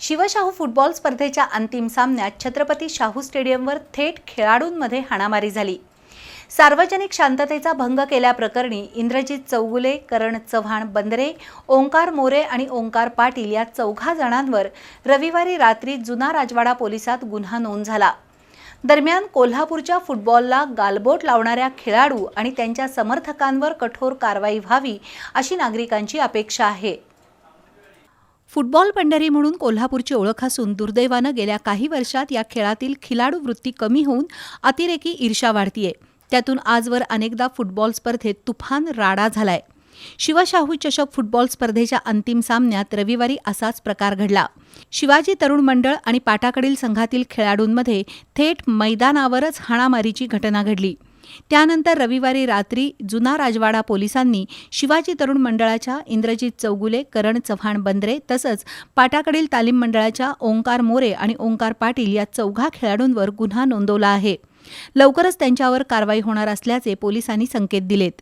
Shivshahu football स्पर्धेच्या अंतिम सामन्यात छत्रपती शाहू स्टेडियमवर थेट खेळाडूंमध्ये हाणामारी झाली. सार्वजनिक शांततेचा भंग केल्याप्रकरणी इंद्रजित चौगुले करण चव्हाण बंदरे ओंकार मोरे आणि ओंकार पाटील या चौघा जणांवर रविवारी रात्री जुना राजवाडा पोलिसात गुन्हा नोंद झाला. दरम्यान कोल्हापूरच्या फुटबॉलला गालबोट लावणाऱ्या खेळाडू आणि त्यांच्या समर्थकांवर कठोर कारवाई व्हावी अशी नागरिकांची अपेक्षा आहे. फुटबॉल पंढरी म्हणून कोल्हापूरची ओळख असून दुर्दैवानं गेल्या काही वर्षात या खेळातील खिलाडू वृत्ती कमी होऊन अतिरेकी ईर्षा वाढतीये. त्यातून आजवर अनेकदा फुटबॉल स्पर्धेत तुफान राडा झालाय. शिवशाहू चषक फुटबॉल स्पर्धेच्या अंतिम सामन्यात रविवारी असाच प्रकार घडला. शिवाजी तरुण मंडळ आणि पाटाकडील संघातील खेळाडूंमध्ये थेट मैदानावरच हाणामारीची घटना घडली. त्यानंतर रविवारी रात्री जुना राजवाडा पोलिसांनी शिवाजी तरुण मंडळाच्या इंद्रजित चौगुले करण चव्हाण बंद्रे तसंच पाटाकडील तालीम मंडळाच्या ओंकार मोरे आणि ओंकार पाटील या चौघा खेळाडूंवर गुन्हा नोंदवला आहे. लवकरच त्यांच्यावर कारवाई होणार असल्याचे पोलिसांनी संकेत दिलेत.